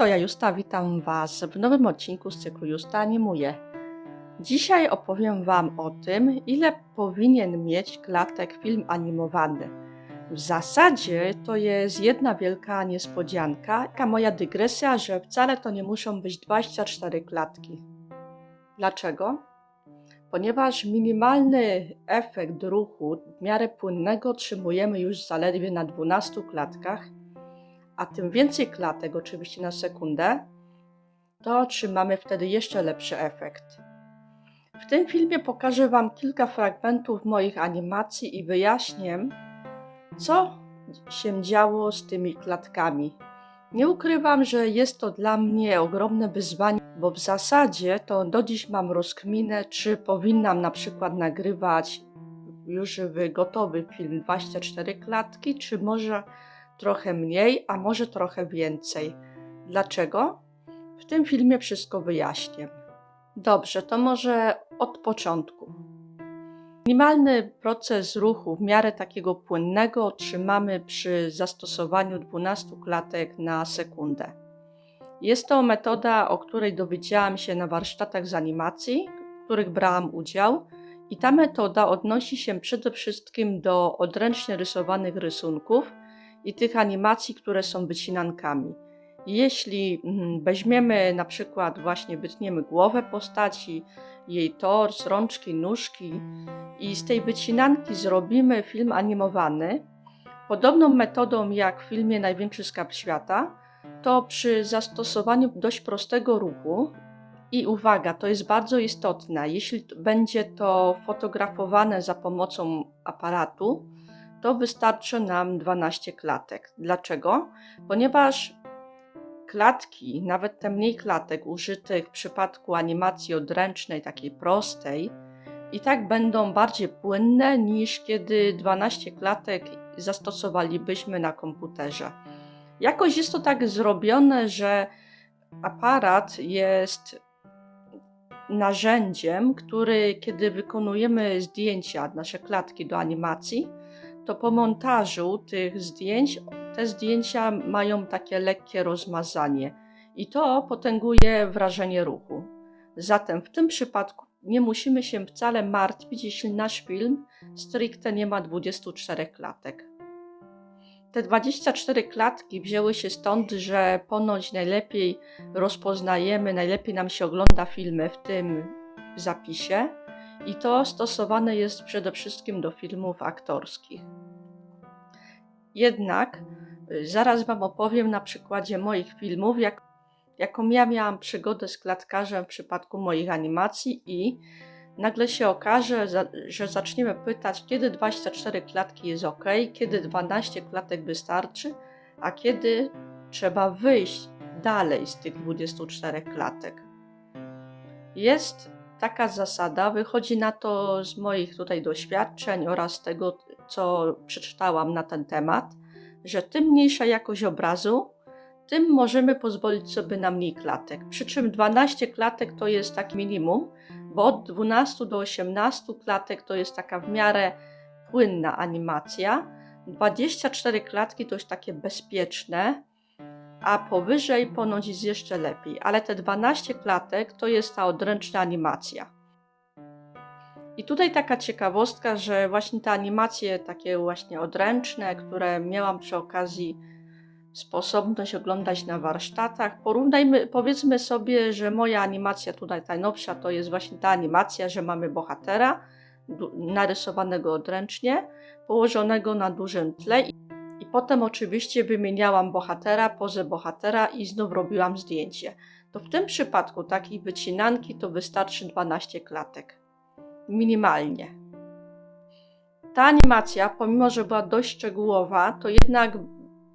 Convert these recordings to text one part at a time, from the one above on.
to ja Justa, witam Was w nowym odcinku z cyklu Justa Animuje. Dzisiaj opowiem Wam o tym, ile powinien mieć klatek film animowany. W zasadzie to jest jedna wielka niespodzianka, taka moja dygresja, że wcale to nie muszą być 24 klatki. Dlaczego? Ponieważ minimalny efekt ruchu w miarę płynnego otrzymujemy już zaledwie na 12 klatkach, a tym więcej klatek, oczywiście na sekundę, to otrzymamy wtedy jeszcze lepszy efekt. W tym filmie pokażę Wam kilka fragmentów moich animacji i wyjaśnię, co się działo z tymi klatkami. Nie ukrywam, że jest to dla mnie ogromne wyzwanie, bo w zasadzie to do dziś mam rozkminę, czy powinnam na przykład nagrywać już w gotowy film 24 klatki, czy może trochę mniej, a może trochę więcej. Dlaczego? W tym filmie wszystko wyjaśnię. Dobrze, to może od początku. Minimalny proces ruchu w miarę takiego płynnego otrzymamy przy zastosowaniu 12 klatek na sekundę. Jest to metoda, o której dowiedziałam się na warsztatach z animacji, w których brałam udział, i ta metoda odnosi się przede wszystkim do odręcznie rysowanych rysunków i tych animacji, które są wycinankami. Jeśli mm, weźmiemy na przykład właśnie wytniemy głowę postaci, jej tors, rączki, nóżki i z tej wycinanki zrobimy film animowany, podobną metodą jak w filmie Największy Skarb Świata, to przy zastosowaniu dość prostego ruchu i uwaga, to jest bardzo istotne, jeśli będzie to fotografowane za pomocą aparatu, to wystarczy nam 12 klatek. Dlaczego? Ponieważ klatki, nawet te mniej klatek użytych w przypadku animacji odręcznej, takiej prostej, i tak będą bardziej płynne niż kiedy 12 klatek zastosowalibyśmy na komputerze. Jakoś jest to tak zrobione, że aparat jest narzędziem, który, kiedy wykonujemy zdjęcia, nasze klatki do animacji, to po montażu tych zdjęć, te zdjęcia mają takie lekkie rozmazanie i to potęguje wrażenie ruchu. Zatem w tym przypadku nie musimy się wcale martwić, jeśli nasz film stricte nie ma 24 klatek. Te 24 klatki wzięły się stąd, że ponoć najlepiej rozpoznajemy, najlepiej nam się ogląda filmy w tym zapisie i to stosowane jest przede wszystkim do filmów aktorskich. Jednak y, zaraz Wam opowiem na przykładzie moich filmów, jak, jaką ja miałam przygodę z klatkarzem w przypadku moich animacji i nagle się okaże, że zaczniemy pytać, kiedy 24 klatki jest ok, kiedy 12 klatek wystarczy, a kiedy trzeba wyjść dalej z tych 24 klatek. Jest taka zasada, wychodzi na to z moich tutaj doświadczeń oraz tego, co przeczytałam na ten temat, że tym mniejsza jakość obrazu, tym możemy pozwolić sobie na mniej klatek. Przy czym 12 klatek to jest tak minimum, bo od 12 do 18 klatek to jest taka w miarę płynna animacja. 24 klatki to jest takie bezpieczne, a powyżej ponoć jest jeszcze lepiej. Ale te 12 klatek to jest ta odręczna animacja. I tutaj taka ciekawostka, że właśnie te animacje takie właśnie odręczne, które miałam przy okazji sposobność oglądać na warsztatach. Porównajmy, powiedzmy sobie, że moja animacja tutaj najnowsza to jest właśnie ta animacja, że mamy bohatera narysowanego odręcznie, położonego na dużym tle potem oczywiście wymieniałam bohatera, pozę bohatera i znów robiłam zdjęcie. To w tym przypadku takiej wycinanki to wystarczy 12 klatek. Minimalnie. Ta animacja, pomimo że była dość szczegółowa, to jednak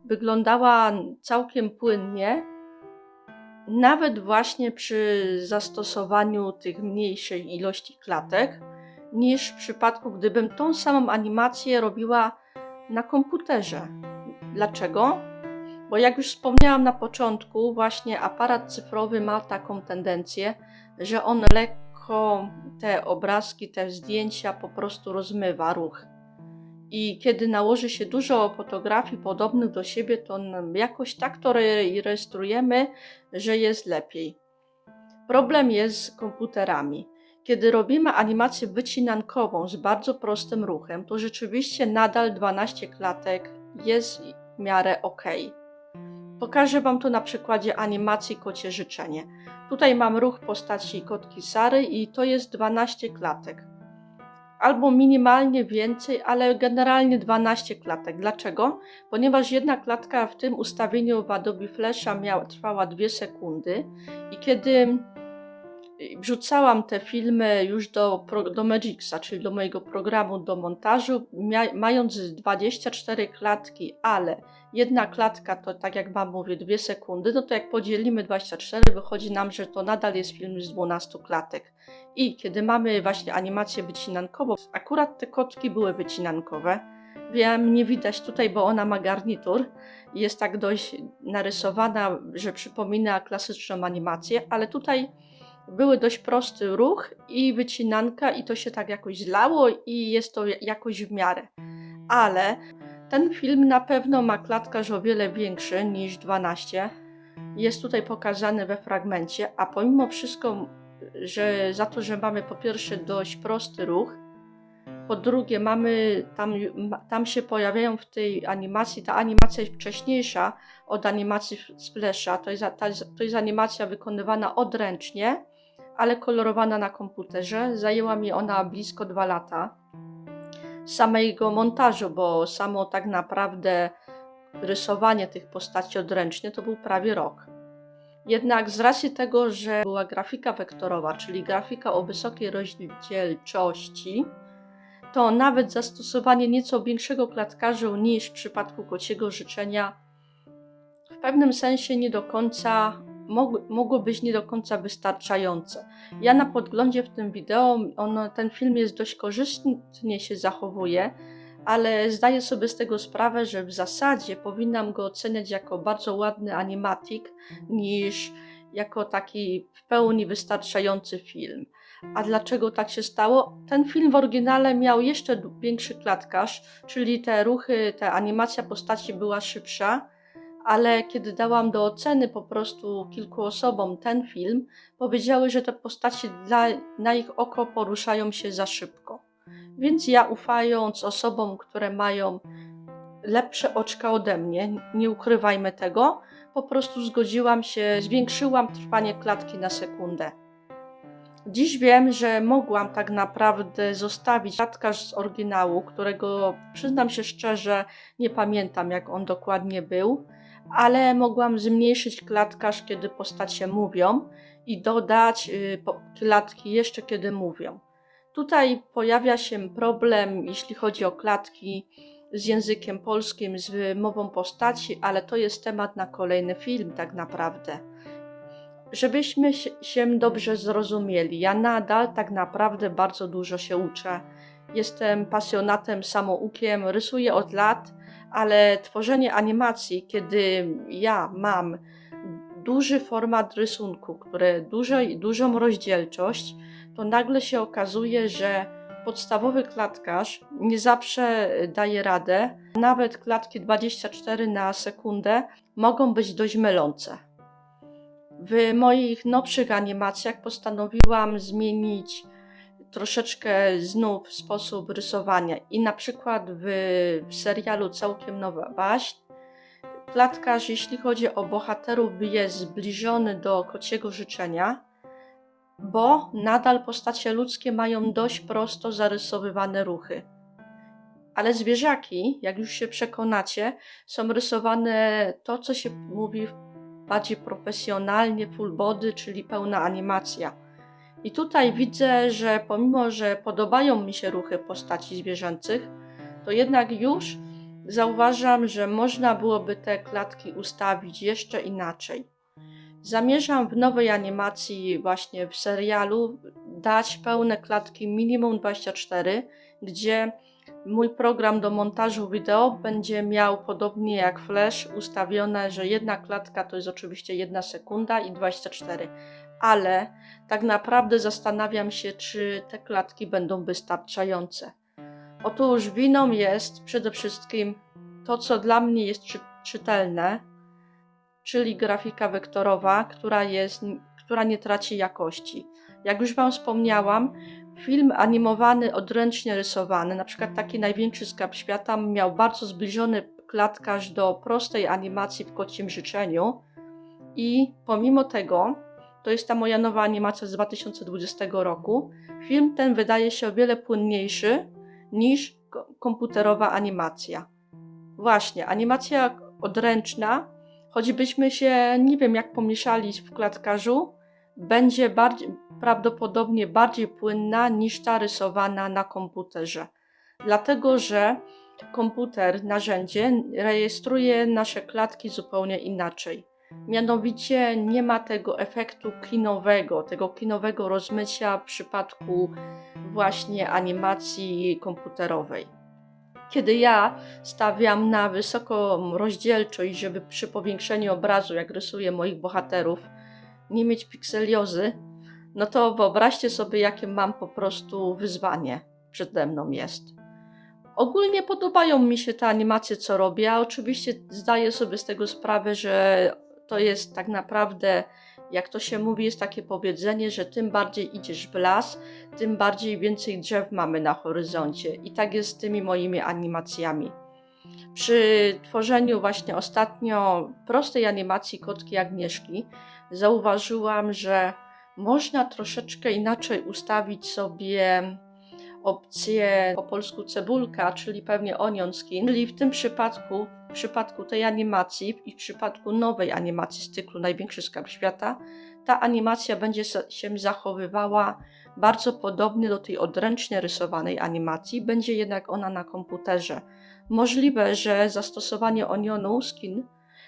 wyglądała całkiem płynnie, nawet właśnie przy zastosowaniu tych mniejszej ilości klatek, niż w przypadku, gdybym tą samą animację robiła na komputerze. Dlaczego? Bo jak już wspomniałam na początku, właśnie aparat cyfrowy ma taką tendencję, że on lekko te obrazki, te zdjęcia po prostu rozmywa ruch. I kiedy nałoży się dużo fotografii podobnych do siebie, to jakoś tak to re- rejestrujemy, że jest lepiej. Problem jest z komputerami. Kiedy robimy animację wycinankową z bardzo prostym ruchem, to rzeczywiście nadal 12 klatek jest w miarę ok. Pokażę Wam to na przykładzie animacji Kocie Życzenie. Tutaj mam ruch postaci kotki Sary i to jest 12 klatek. Albo minimalnie więcej, ale generalnie 12 klatek. Dlaczego? Ponieważ jedna klatka w tym ustawieniu w Adobe Flasha miała, trwała 2 sekundy i kiedy wrzucałam te filmy już do, do Magicsa, czyli do mojego programu do montażu, mając 24 klatki, ale jedna klatka to tak jak Wam mówię 2 sekundy, no to jak podzielimy 24, wychodzi nam, że to nadal jest film z 12 klatek. I kiedy mamy właśnie animację wycinankową, akurat te kotki były wycinankowe. Wiem, nie widać tutaj, bo ona ma garnitur jest tak dość narysowana, że przypomina klasyczną animację, ale tutaj były dość prosty ruch i wycinanka i to się tak jakoś zlało i jest to jakoś w miarę. Ale ten film na pewno ma klatkarz o wiele większy niż 12. Jest tutaj pokazany we fragmencie, a pomimo wszystko, że za to, że mamy po pierwsze dość prosty ruch, po drugie mamy, tam, tam się pojawiają w tej animacji, ta animacja jest wcześniejsza od animacji Splasha, to jest, to jest animacja wykonywana odręcznie, ale kolorowana na komputerze. Zajęła mi ona blisko dwa lata samego montażu, bo samo tak naprawdę rysowanie tych postaci odręcznie to był prawie rok. Jednak z racji tego, że była grafika wektorowa, czyli grafika o wysokiej rozdzielczości, to nawet zastosowanie nieco większego klatkarzu niż w przypadku kociego życzenia w pewnym sensie nie do końca mogło być nie do końca wystarczające. Ja na podglądzie w tym wideo, ten film jest dość korzystnie się zachowuje, ale zdaję sobie z tego sprawę, że w zasadzie powinnam go oceniać jako bardzo ładny animatik niż jako taki w pełni wystarczający film. A dlaczego tak się stało? Ten film w oryginale miał jeszcze większy klatkarz, czyli te ruchy, ta animacja postaci była szybsza, ale kiedy dałam do oceny po prostu kilku osobom ten film, powiedziały, że te postacie dla, na ich oko poruszają się za szybko. Więc ja ufając osobom, które mają lepsze oczka ode mnie, nie ukrywajmy tego, po prostu zgodziłam się, zwiększyłam trwanie klatki na sekundę. Dziś wiem, że mogłam tak naprawdę zostawić klatkarz z oryginału, którego przyznam się szczerze, nie pamiętam jak on dokładnie był, ale mogłam zmniejszyć klatkarz, kiedy postacie mówią i dodać y, klatki jeszcze kiedy mówią. Tutaj pojawia się problem, jeśli chodzi o klatki z językiem polskim, z wymową postaci, ale to jest temat na kolejny film, tak naprawdę. Żebyśmy się dobrze zrozumieli, ja nadal tak naprawdę bardzo dużo się uczę. Jestem pasjonatem samoukiem, rysuję od lat, ale tworzenie animacji, kiedy ja mam duży format rysunku, które duże, dużą rozdzielczość, to nagle się okazuje, że podstawowy klatkarz nie zawsze daje radę. Nawet klatki 24 na sekundę mogą być dość mylące. W moich nowszych animacjach postanowiłam zmienić troszeczkę znów sposób rysowania i na przykład w, w serialu Całkiem Nowa Baśń klatkarz, jeśli chodzi o bohaterów, jest zbliżony do kociego życzenia, bo nadal postacie ludzkie mają dość prosto zarysowywane ruchy. Ale zwierzaki, jak już się przekonacie, są rysowane to, co się mówi bardziej profesjonalnie, full body, czyli pełna animacja. I tutaj widzę, że pomimo, że podobają mi się ruchy postaci zwierzęcych, to jednak już zauważam, że można byłoby te klatki ustawić jeszcze inaczej. Zamierzam w nowej animacji, właśnie w serialu, dać pełne klatki minimum 24, gdzie mój program do montażu wideo będzie miał podobnie jak Flash ustawione, że jedna klatka to jest oczywiście jedna sekunda i 24, ale tak naprawdę zastanawiam się, czy te klatki będą wystarczające. Otóż winą jest przede wszystkim to, co dla mnie jest czy, czytelne, czyli grafika wektorowa, która, jest, która nie traci jakości. Jak już Wam wspomniałam, film animowany, odręcznie rysowany, na przykład taki największy skarb świata, miał bardzo zbliżony klatkarz do prostej animacji w kocim życzeniu. I pomimo tego, to jest ta moja nowa animacja z 2020 roku, film ten wydaje się o wiele płynniejszy niż komputerowa animacja. Właśnie, animacja odręczna, choćbyśmy się nie wiem jak pomieszali w klatkarzu, będzie bardziej, prawdopodobnie bardziej płynna niż ta rysowana na komputerze. Dlatego, że komputer, narzędzie rejestruje nasze klatki zupełnie inaczej. Mianowicie nie ma tego efektu kinowego, tego kinowego rozmycia w przypadku właśnie animacji komputerowej. Kiedy ja stawiam na wysoką rozdzielczość, żeby przy powiększeniu obrazu, jak rysuję moich bohaterów, nie mieć pikseliozy, no to wyobraźcie sobie, jakie mam po prostu wyzwanie przede mną jest. Ogólnie podobają mi się te animacje, co robię, oczywiście zdaję sobie z tego sprawę, że to jest tak naprawdę, jak to się mówi, jest takie powiedzenie, że tym bardziej idziesz w las, tym bardziej więcej drzew mamy na horyzoncie. I tak jest z tymi moimi animacjami. Przy tworzeniu właśnie ostatnio prostej animacji Kotki Agnieszki zauważyłam, że można troszeczkę inaczej ustawić sobie opcję po polsku cebulka, czyli pewnie onion skin, czyli w tym przypadku, w przypadku tej animacji i w przypadku nowej animacji z cyklu Największy Skarb Świata, ta animacja będzie się zachowywała bardzo podobnie do tej odręcznie rysowanej animacji, będzie jednak ona na komputerze. Możliwe, że zastosowanie onionu skin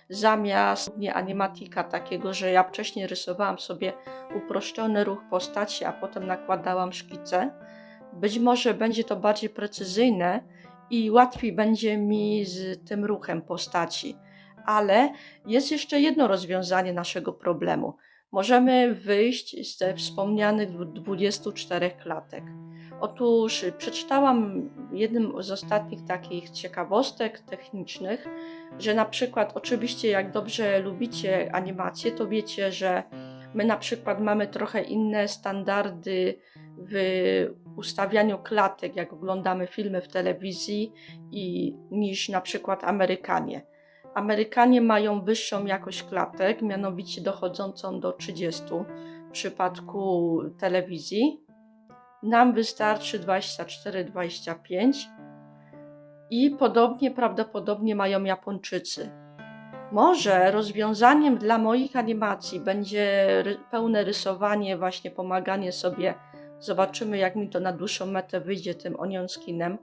zamiast nie animatika takiego, że ja wcześniej rysowałam sobie uproszczony ruch postaci, a potem nakładałam szkice, być może będzie to bardziej precyzyjne i łatwiej będzie mi z tym ruchem postaci. Ale jest jeszcze jedno rozwiązanie naszego problemu. Możemy wyjść ze wspomnianych 24 klatek. Otóż przeczytałam jednym z ostatnich takich ciekawostek technicznych, że na przykład, oczywiście, jak dobrze lubicie animacje, to wiecie, że my na przykład mamy trochę inne standardy w ustawianiu klatek, jak oglądamy filmy w telewizji, i, niż na przykład Amerykanie. Amerykanie mają wyższą jakość klatek, mianowicie dochodzącą do 30 w przypadku telewizji. Nam wystarczy 24-25 i podobnie prawdopodobnie mają Japończycy. Może rozwiązaniem dla moich animacji będzie pełne rysowanie, właśnie pomaganie sobie. Zobaczymy, jak mi to na dłuższą metę wyjdzie tym onion skinem.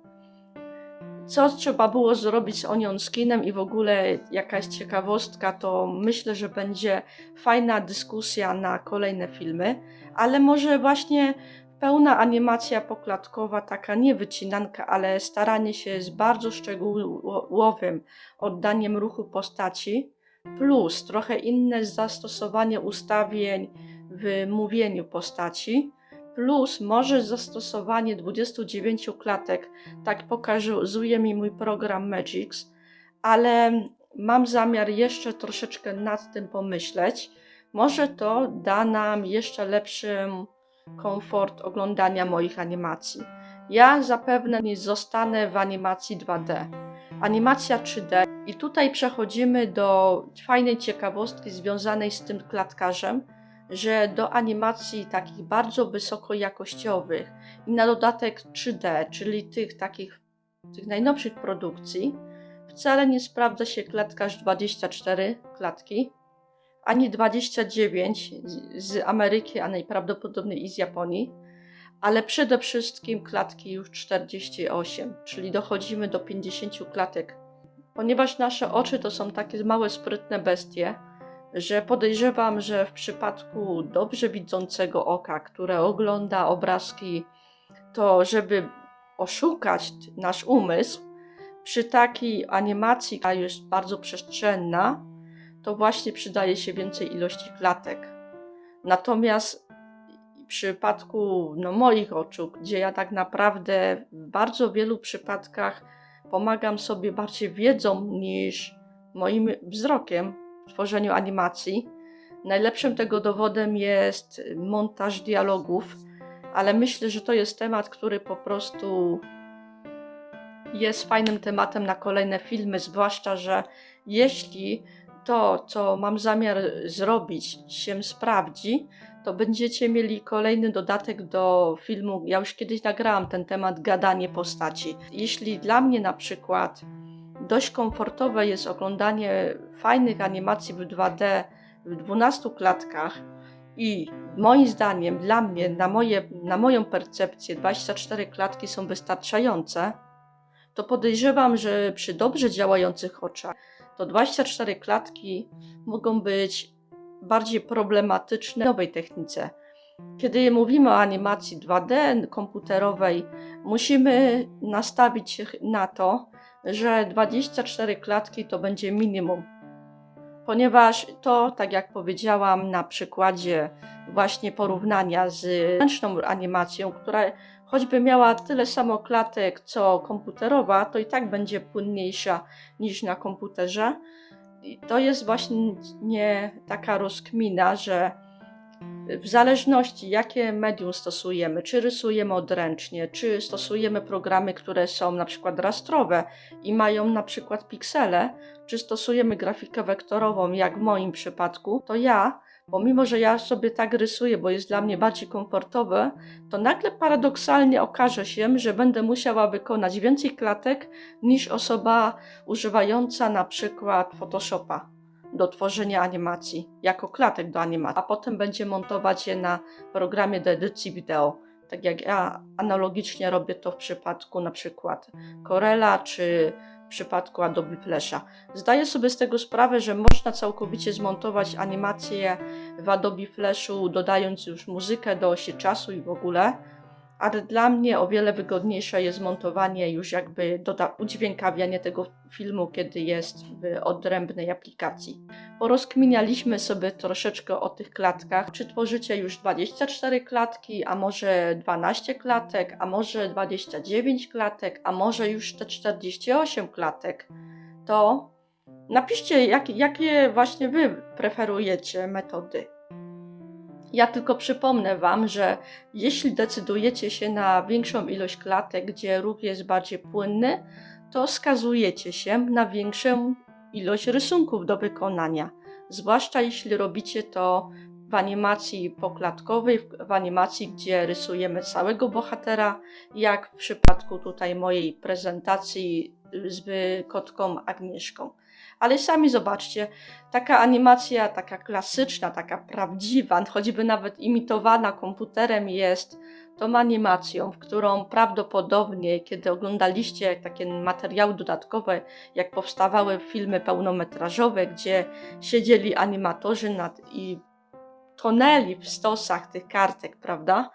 Co trzeba było zrobić z onion skinem i w ogóle jakaś ciekawostka, to myślę, że będzie fajna dyskusja na kolejne filmy, ale może właśnie pełna animacja poklatkowa, taka nie wycinanka, ale staranie się z bardzo szczegółowym oddaniem ruchu postaci, plus trochę inne zastosowanie ustawień w mówieniu postaci, plus może zastosowanie 29 klatek, tak pokazuje mi mój program Magix, ale mam zamiar jeszcze troszeczkę nad tym pomyśleć. Może to da nam jeszcze lepszym komfort oglądania moich animacji. Ja zapewne nie zostanę w animacji 2D. Animacja 3D i tutaj przechodzimy do fajnej ciekawostki związanej z tym klatkarzem, że do animacji takich bardzo wysokojakościowych i na dodatek 3D, czyli tych takich tych najnowszych produkcji, wcale nie sprawdza się klatkarz 24 klatki, ani 29 z Ameryki, a najprawdopodobniej i z Japonii, ale przede wszystkim klatki już 48, czyli dochodzimy do 50 klatek. Ponieważ nasze oczy to są takie małe, sprytne bestie, że podejrzewam, że w przypadku dobrze widzącego oka, które ogląda obrazki, to żeby oszukać nasz umysł, przy takiej animacji, która jest bardzo przestrzenna, to właśnie przydaje się więcej ilości klatek. Natomiast przypadku no, moich oczu, gdzie ja tak naprawdę w bardzo wielu przypadkach pomagam sobie bardziej wiedzą niż moim wzrokiem w tworzeniu animacji. Najlepszym tego dowodem jest montaż dialogów, ale myślę, że to jest temat, który po prostu jest fajnym tematem na kolejne filmy, zwłaszcza, że jeśli to, co mam zamiar zrobić, się sprawdzi, to będziecie mieli kolejny dodatek do filmu. Ja już kiedyś nagrałam ten temat gadanie postaci. Jeśli dla mnie na przykład dość komfortowe jest oglądanie fajnych animacji w 2D w 12 klatkach i moim zdaniem, dla mnie, na, moje, na moją percepcję, 24 klatki są wystarczające, to podejrzewam, że przy dobrze działających oczach to 24 klatki mogą być bardziej problematyczne w nowej technice. Kiedy mówimy o animacji 2D komputerowej, musimy nastawić się na to, że 24 klatki to będzie minimum. Ponieważ to, tak jak powiedziałam na przykładzie właśnie porównania z ręczną animacją, która choćby miała tyle samo klatek co komputerowa, to i tak będzie płynniejsza niż na komputerze. I to jest właśnie taka rozkmina, że w zależności jakie medium stosujemy, czy rysujemy odręcznie, czy stosujemy programy, które są na przykład rastrowe i mają na przykład piksele, czy stosujemy grafikę wektorową, jak w moim przypadku, to ja pomimo że ja sobie tak rysuję, bo jest dla mnie bardziej komfortowe, to nagle paradoksalnie okaże się, że będę musiała wykonać więcej klatek niż osoba używająca na przykład Photoshopa do tworzenia animacji, jako klatek do animacji, a potem będzie montować je na programie do edycji wideo. Tak jak ja analogicznie robię to w przypadku na przykład Corela czy w przypadku Adobe Flasha. Zdaję sobie z tego sprawę, że można całkowicie zmontować animację w Adobe Flashu, dodając już muzykę do osi czasu i w ogóle, ale dla mnie o wiele wygodniejsze jest montowanie już jakby doda- udźwiękawianie tego filmu, kiedy jest w odrębnej aplikacji. Porozkminialiśmy sobie troszeczkę o tych klatkach. Czy tworzycie już 24 klatki, a może 12 klatek, a może 29 klatek, a może już te 48 klatek? To napiszcie, jak, jakie właśnie Wy preferujecie metody. Ja tylko przypomnę Wam, że jeśli decydujecie się na większą ilość klatek, gdzie ruch jest bardziej płynny, to skazujecie się na większą ilość rysunków do wykonania. Zwłaszcza jeśli robicie to w animacji poklatkowej, w animacji, gdzie rysujemy całego bohatera, jak w przypadku tutaj mojej prezentacji z kotką Agnieszką. Ale sami zobaczcie, taka animacja, taka klasyczna, taka prawdziwa, choćby nawet imitowana komputerem jest tą animacją, w którą prawdopodobnie, kiedy oglądaliście takie materiały dodatkowe, jak powstawały filmy pełnometrażowe, gdzie siedzieli animatorzy nad, i tonęli w stosach tych kartek, prawda?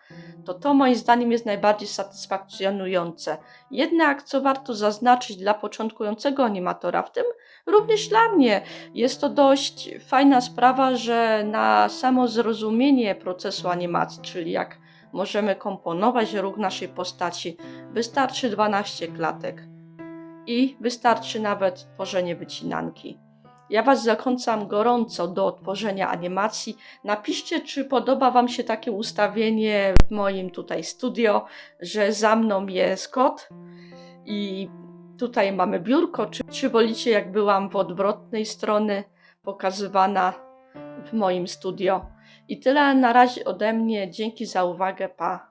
To to moim zdaniem jest najbardziej satysfakcjonujące. Jednak, co warto zaznaczyć dla początkującego animatora, w tym również dla mnie, jest to dość fajna sprawa, że na samo zrozumienie procesu animacji, czyli jak możemy komponować ruch naszej postaci, wystarczy 12 klatek i wystarczy nawet tworzenie wycinanki. Ja Was zachęcam gorąco do tworzenia animacji. Napiszcie, czy podoba Wam się takie ustawienie w moim tutaj studio, że za mną jest kot i tutaj mamy biurko. Czy, czy wolicie, jak byłam w odwrotnej strony pokazywana w moim studio? I tyle na razie ode mnie. Dzięki za uwagę. Pa.